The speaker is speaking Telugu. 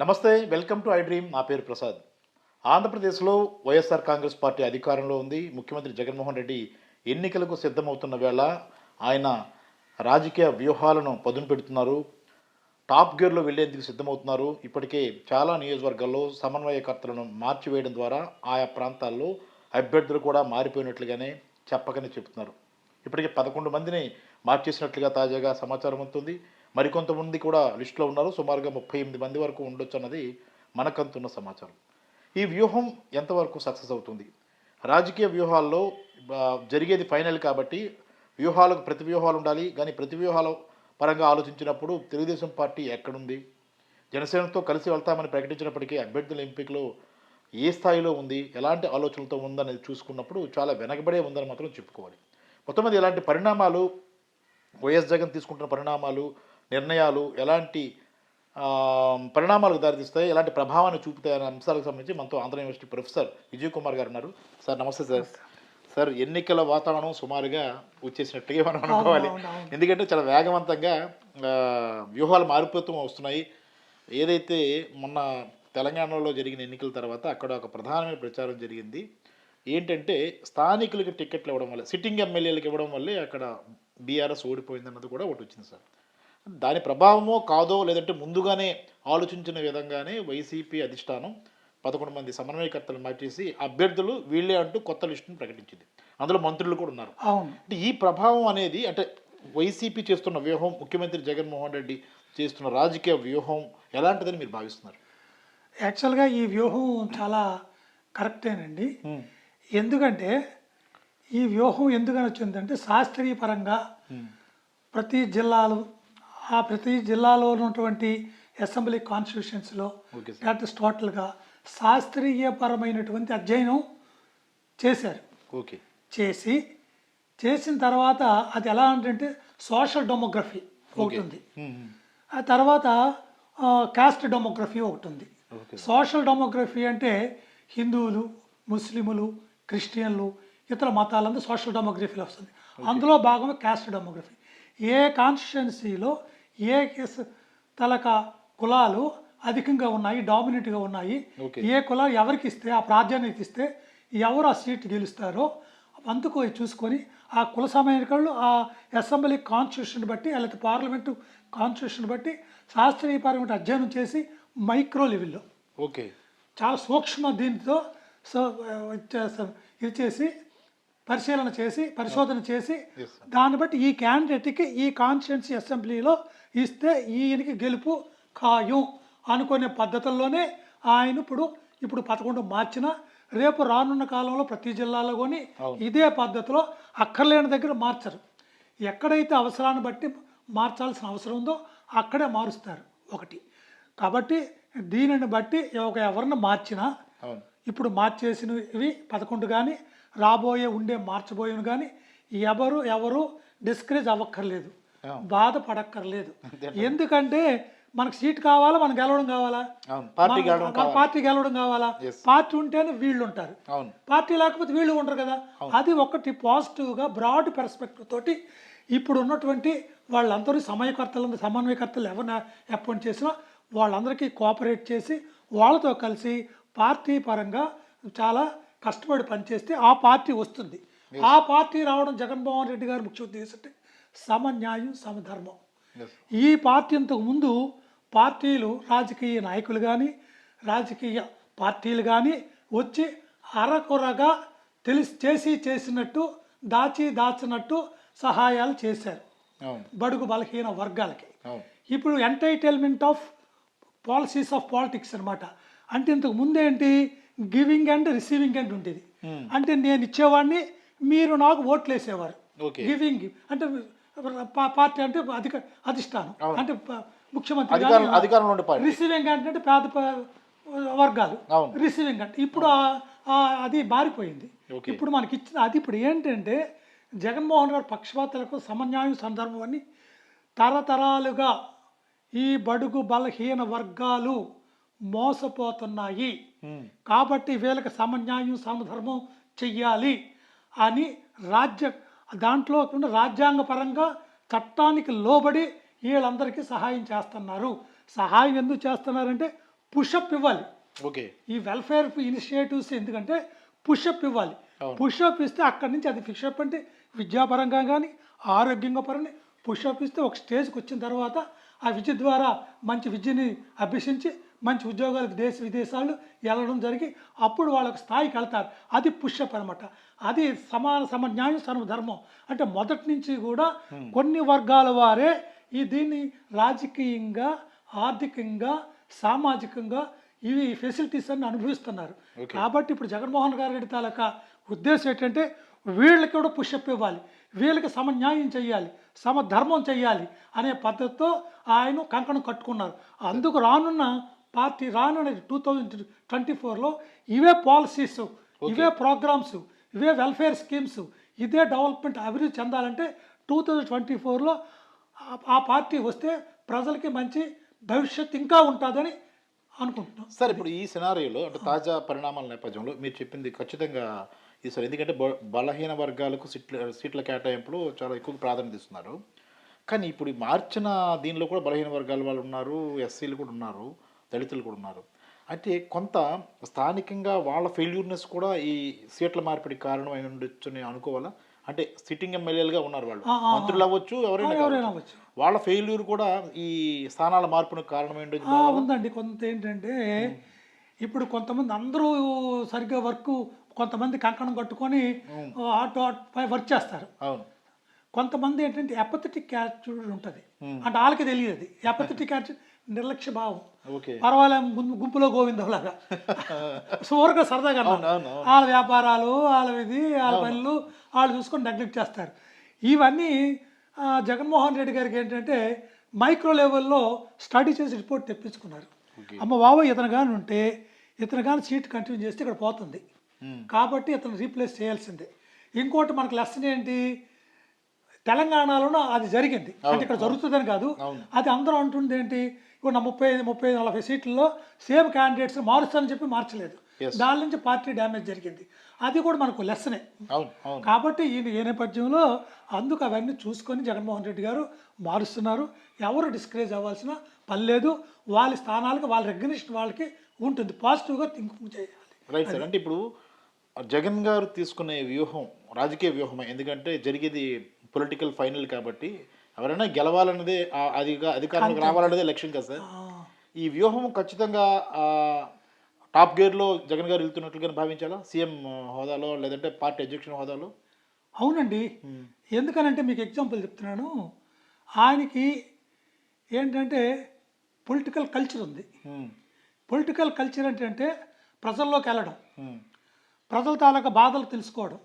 నమస్తే వెల్కమ్ టు ఐ డ్రీమ్ నా పేరు ప్రసాద్. ఆంధ్రప్రదేశ్లో వైఎస్ఆర్ కాంగ్రెస్ పార్టీ అధికారంలో ఉంది. ముఖ్యమంత్రి జగన్మోహన్ రెడ్డి ఎన్నికలకు సిద్ధమవుతున్న వేళ ఆయన రాజకీయ వ్యూహాలను పదును పెడుతున్నారు. టాప్ గేర్లో వెళ్ళేందుకు సిద్ధమవుతున్నారు. ఇప్పటికే చాలా నియోజకవర్గాల్లో సమన్వయకర్తలను మార్చివేయడం ద్వారా ఆయా ప్రాంతాల్లో అభ్యర్థులు కూడా మారిపోయినట్లుగానే చెప్పకనే చెబుతున్నారు. ఇప్పటికే పదకొండు మందిని మార్చేసినట్లుగా తాజాగా సమాచారం ఉంటుంది మరికొంతమంది కూడా లిస్టులో ఉన్నారు. సుమారుగా ముప్పై ఎనిమిది మంది వరకు ఉండొచ్చు అన్నది మనకంతున్న సమాచారం. ఈ వ్యూహం ఎంతవరకు సక్సెస్ అవుతుంది? రాజకీయ వ్యూహాల్లో జరిగేది ఫైనల్ కాబట్టి వ్యూహాలకు ప్రతి వ్యూహాలు ఉండాలి. కానీ ప్రతి వ్యూహాల పరంగా ఆలోచించినప్పుడు తెలుగుదేశం పార్టీ ఎక్కడుంది? జనసేనతో కలిసి వెళ్తామని ప్రకటించినప్పటికీ అభ్యర్థుల ఎంపికలో ఏ స్థాయిలో ఉంది? ఎలాంటి ఆలోచనలతో ఉందనేది చూసుకున్నప్పుడు చాలా వెనకబడే ఉందని మాత్రం చెప్పుకోవాలి. మొత్తం మీద ఇలాంటి పరిణామాలు వైఎస్ జగన్ తీసుకుంటున్న పరిణామాలు నిర్ణయాలు ఎలాంటి పరిణామాలకు దారితీస్తాయి ఎలాంటి ప్రభావాన్ని చూపుతాయి అనే అంశాలకు సంబంధించి మనతో ఆంధ్ర యూనివర్సిటీ ప్రొఫెసర్ విజయ్ కుమార్ గారు ఉన్నారు సార్ నమస్తే సార్. సార్ ఎన్నికల వాతావరణం సుమారుగా వచ్చేసినట్టుగా మనం అనుకోవాలి. ఎందుకంటే చాలా వేగవంతంగా వ్యూహాలు మారిపోతూ వస్తున్నాయి. ఏదైతే మొన్న తెలంగాణలో జరిగిన ఎన్నికల తర్వాత అక్కడ ఒక ప్రధానమైన ప్రచారం జరిగింది. ఏంటంటే స్థానికులకి టికెట్లు ఇవ్వడం వల్ల సిట్టింగ్ ఎమ్మెల్యేలకు ఇవ్వడం వల్లే అక్కడ బీఆర్ఎస్ ఓడిపోయిందన్నది కూడా ఒకటి వచ్చింది సార్. దాని ప్రభావమో కాదో లేదంటే ముందుగానే ఆలోచించిన విధంగానే వైసీపీ అధిష్టానం పదకొండు మంది సమన్వయకర్తలు మార్చేసి అభ్యర్థులు వీళ్ళే అంటూ కొత్త లిస్టును ప్రకటించింది. అందులో మంత్రులు కూడా ఉన్నారు. అవును. అంటే ఈ ప్రభావం అనేది అంటే వైసీపీ చేస్తున్న వ్యూహం ముఖ్యమంత్రి జగన్మోహన్ రెడ్డి చేస్తున్న రాజకీయ వ్యూహం ఎలాంటిదని మీరు భావిస్తున్నారు? యాక్చువల్గా ఈ వ్యూహం చాలా కరెక్టేనండి. ఎందుకంటే ఈ వ్యూహం ఎందుకని వచ్చిందంటే శాస్త్రీయ పరంగా ప్రతి జిల్లాలు ఆ ప్రతి జిల్లాలో ఉన్నటువంటి అసెంబ్లీ కాన్స్టిట్యూషన్స్లో సార్. లేకపోతే టోటల్గా శాస్త్రీయపరమైనటువంటి అధ్యయనం చేశారు. ఓకే. చేసి చేసిన తర్వాత అది ఎలా అంటే సోషల్ డెమోగ్రఫీ ఒకటి ఉంది. ఆ తర్వాత కాస్ట్ డెమోగ్రఫీ ఒకటి ఉంది. సోషల్ డెమోగ్రఫీ అంటే హిందువులు ముస్లిములు క్రిస్టియన్లు ఇతర మతాలంతా సోషల్ డెమోగ్రఫీలో వస్తుంది. అందులో భాగమే కాస్ట్ డెమోగ్రఫీ. ఏ కాన్స్టిట్యున్సీలో ఏ కేస్ తలక కులాలు అధికంగా ఉన్నాయి డామినెంట్గా ఉన్నాయి ఏ కులాలు ఎవరికి ఇస్తే ఆ ప్రాధాన్యత ఇస్తే ఎవరు ఆ సీట్ గెలుస్తారో అందుకు చూసుకొని ఆ కుల సమీకరణలు ఆ అసెంబ్లీ కాన్స్టిట్యూషన్ బట్టి లేకపోతే పార్లమెంటు కాన్స్టిట్యూషన్ బట్టి శాస్త్రీయపరమైన అధ్యయనం చేసి మైక్రో లెవెల్లో. ఓకే. చాలా సూక్ష్మ దీంతో సో ఇది చేసి పరిశీలన చేసి పరిశోధన చేసి. దాన్ని బట్టి ఈ క్యాండిడేట్కి ఈ కాన్స్టిట్యున్సీ అసెంబ్లీలో ఇస్తే ఈయనకి గెలుపు ఖాయం అనుకునే పద్ధతుల్లోనే ఆయన ఇప్పుడు ఇప్పుడు పదకొండు మార్చిన రేపు రానున్న కాలంలో ప్రతి జిల్లాలో కొని. ఇదే పద్ధతిలో అక్కర్లేని దగ్గర మార్చరు ఎక్కడైతే అవసరాన్ని బట్టి మార్చాల్సిన అవసరం ఉందో అక్కడే మారుస్తారు ఒకటి కాబట్టి దీనిని బట్టి ఒక ఎవరిని మార్చినా ఇప్పుడు మార్చేసినవి పదకొండు కానీ రాబోయే ఉండే మార్చబోయేవి కానీ ఎవరు ఎవరు డిస్కరేజ్ అవ్వక్కర్లేదు. బాధపడక్కర్లేదు. ఎందుకంటే మనకు సీట్ కావాలా మనకు గెలవడం కావాలా? అవును పార్టీ మన- గెలవడం కావాలి? పార్టీ గెలవడం కావాలా. పార్టీ ఉంటేనే వీళ్ళు ఉంటారు పార్టీ లేకపోతే వీళ్ళు ఉండరు కదా? అది ఒకటి పాజిటివ్గా బ్రాడ్ పెర్స్పెక్టివ్ తోటి ఇప్పుడు ఉన్నటువంటి వాళ్ళందరూ సమయకర్తలు సమన్వయకర్తలు ఎవరిని అపాయింట్ చేసినా వాళ్ళందరికీ కోఆపరేట్ చేసి వాళ్ళతో కలిసి పార్టీ పరంగా చాలా కష్టపడి పనిచేస్తే ఆ పార్టీ వస్తుంది. ఆ పార్టీ రావడం జగన్మోహన్ రెడ్డి గారి ముఖ్య ఉద్దేశం అంటే సమన్యాయం సమధర్మం. ఈ పార్టీ ఇంతకు ముందు పార్టీలు రాజకీయ నాయకులు కానీ రాజకీయ పార్టీలు కానీ వచ్చి అరకొరగా తెలిసి చేసి చేసినట్టు దాచి దాచినట్టు సహాయాలు చేశారు. బడుగు బలహీన వర్గాలకి. ఇప్పుడు entitlement of policies of politics అన్నమాట. అంటే ఇంతకు ముందేంటి? గివింగ్ అండ్ రిసీవింగ్ అండ్ ఉండేది. Hmm. అంటే నేను ఇచ్చేవాడిని మీరు నాకు ఓట్లు వేసేవారు. గివింగ్ అంటే పార్టీ అంటే అధిక అధిష్టానం. అంటే ముఖ్యమంత్రి రిసీవింగ్ అంటే పేద వర్గాలు. రిసీవింగ్ అంటే ఇప్పుడు అది మారిపోయింది. ఇప్పుడు మనకి ఇచ్చిన అది ఇప్పుడు ఏంటంటే జగన్మోహన్ గారు పక్షపాతాలకు సమన్యాయం సందర్భం అని తరతరాలుగా ఈ బడుగు బలహీన వర్గాలు మోసపోతున్నాయి. కాబట్టి వీళ్ళకి సమన్యాయం సమధర్మం చెయ్యాలి అని రాజ్య దాంట్లో కాకుండా రాజ్యాంగ పరంగా చట్టానికి లోబడి వీళ్ళందరికీ సహాయం చేస్తున్నారు. సహాయం ఎందుకు చేస్తున్నారంటే పుషప్ ఇవ్వాలి. ఓకే. ఈ వెల్ఫేర్ ఇనిషియేటివ్స్ ఎందుకంటే పుషప్ ఇవ్వాలి. పుషప్ ఇస్తే అక్కడి నుంచి అది ఫిషప్ అంటే విద్యాపరంగా కానీ ఆరోగ్యంగా పరంగా పుషప్ ఇస్తే ఒక స్టేజ్కి వచ్చిన తర్వాత ఆ విద్య ద్వారా మంచి విద్యని అభ్యసించి మంచి ఉద్యోగాలకు దేశ విదేశాలు వెళ్ళడం జరిగి అప్పుడు వాళ్ళకి స్థాయికి వెళ్తారు. అది పుషప్ అనమాట అది సమాన సమ న్యాయం సమ ధర్మం అంటే మొదటి నుంచి కూడా కొన్ని వర్గాల వారే ఈ దీన్ని రాజకీయంగా ఆర్థికంగా సామాజికంగా ఇవి ఫెసిలిటీస్ అన్ని అనుభవిస్తున్నారు. కాబట్టి ఇప్పుడు జగన్మోహన్ గారి తాలూకా ఉద్దేశం ఏంటంటే వీళ్ళకి కూడా పుషప్ ఇవ్వాలి. వీళ్ళకి సమన్యాయం చేయాలి సమధర్మం చేయాలి అనే పద్ధతితో ఆయన కంకణం కట్టుకున్నారు. అందుకు రానున్న పార్టీ రానున్న టూ థౌజండ్ ట్వంటీ ఫోర్లో ఇవే పాలసీస్ ఇవే ప్రోగ్రామ్స్ ఇవే వెల్ఫేర్ స్కీమ్స్ ఇదే డెవలప్మెంట్ అభివృద్ధి చెందాలంటే టూ థౌజండ్ ట్వంటీ ఫోర్లో ఆ పార్టీ వస్తే ప్రజలకి మంచి భవిష్యత్తు ఇంకా ఉంటుందని అనుకుంటున్నాం. సార్ ఇప్పుడు ఈ సినారియోలో అంటే తాజా పరిణామాల నేపథ్యంలో మీరు చెప్పింది ఖచ్చితంగా ఇది సార్. ఎందుకంటే బ- బలహీన వర్గాలకు సీట్ల సీట్ల కేటాయింపులు చాలా ఎక్కువ ప్రాధాన్యత ఇస్తున్నారు. కానీ ఇప్పుడు ఈ మార్చిన దీనిలో కూడా బలహీన వర్గాల వాళ్ళు ఉన్నారు ఎస్సీలు కూడా ఉన్నారు. దళితులు కూడా ఉన్నారు. అయితే కొంత స్థానికంగా వాళ్ళ ఫెయిల్యూర్నెస్ కూడా ఈ సీట్ల మార్పిడికి కారణం అయి ఉండొచ్చు అని అనుకోవాలా? అంటే సిట్టింగ్ ఎమ్మెల్యేలుగా ఉన్నారు వాళ్ళు. మంత్రులు అవ్వచ్చు ఎవరైనా వాళ్ళ ఫెయిల్యూర్ కూడా ఈ స్థానాల మార్పునకు కారణం ఏంటో ఆ, ఉందండి. కొంత ఏంటంటే ఇప్పుడు కొంతమంది అందరూ సరిగ్గా వర్క్ కొంతమంది కంకణం కట్టుకొని ఆటో పై వర్క్ చేస్తారు. అవును. కొంతమంది ఏంటంటే ఎపథెటిక్ యాటిట్యూడ్ ఉంటుంది. అంటే వాళ్ళకి తెలియదు అది. ఎపథెటిక్ యాటిట్యూడ్ నిర్లక్ష్య భావం ఓకే. పర్వాలేదు గు- గుంపులో గోవిందంలాగా సరదాగా అన్నారు. అవును, అవును. వాళ్ళ వ్యాపారాలు వాళ్ళ ఇది వాళ్ళ పనులు వాళ్ళు చూసుకొని నెగ్లెక్ట్ చేస్తారు. ఇవన్నీ జగన్మోహన్ రెడ్డి గారికి ఏంటంటే మైక్రో లెవెల్లో స్టడీ చేసి రిపోర్ట్ తెప్పించుకున్నారు. అమ్మ బాబు ఇతను కానీ ఉంటే ఇతను కానీ సీట్ కంటిన్యూ చేస్తే ఇక్కడ పోతుంది. కాబట్టి ఇతను రీప్లేస్ చేయాల్సిందే. ఇంకోటి మనకు లెసన్ ఏంటి? తెలంగాణలోనూ అది జరిగింది. అంటే ఇక్కడ జరుగుతుందని కాదు. అది అందరూ అంటుంది ఏంటి? ఇప్పుడు నా ముప్పై ఐదు ముప్పై ఐదు నలభై సీట్లలో సేమ్ క్యాండిడేట్స్ మారుస్తానని చెప్పి మార్చలేదు. దాని నుంచి పార్టీ డ్యామేజ్ జరిగింది. అది కూడా మనకు అవును కాబట్టి ఈ ఈ నేపథ్యంలో అందుకు అవన్నీ చూసుకొని జగన్మోహన్ రెడ్డి గారు మారుస్తున్నారు. ఎవరు డిస్కరేజ్ అవ్వాల్సిన పని లేదు. వాళ్ళ స్థానాలకు వాళ్ళ రెగ్యులేషన్ వాళ్ళకి ఉంటుంది. పాజిటివ్గా థింకింగ్ చేయాలి. రైట్ సార్ అంటే ఇప్పుడు జగన్ గారు తీసుకునే వ్యూహం రాజకీయ వ్యూహమే. ఎందుకంటే జరిగేది పొలిటికల్ ఫైనల్ కాబట్టి ఎవరైనా గెలవాలన్నదే అదిగా అధికారంలోకి రావాలన్నదే లక్ష్యం కదా సార్? ఈ వ్యూహం ఖచ్చితంగా టాప్ గేర్లో జగన్ గారు వెళ్తున్నట్లుగా భావించాలా? సీఎం హోదాలో లేదంటే పార్టీ అధ్యక్షుని హోదాలో? అవునండి. ఎందుకనంటే మీకు ఎగ్జాంపుల్ చెప్తున్నాను. ఆయనకి ఏంటంటే పొలిటికల్ కల్చర్ ఉంది. పొలిటికల్ కల్చర్ ఏంటంటే ప్రజల్లోకి వెళ్ళడం. ప్రజల తాలూకా బాధలు తెలుసుకోవడం.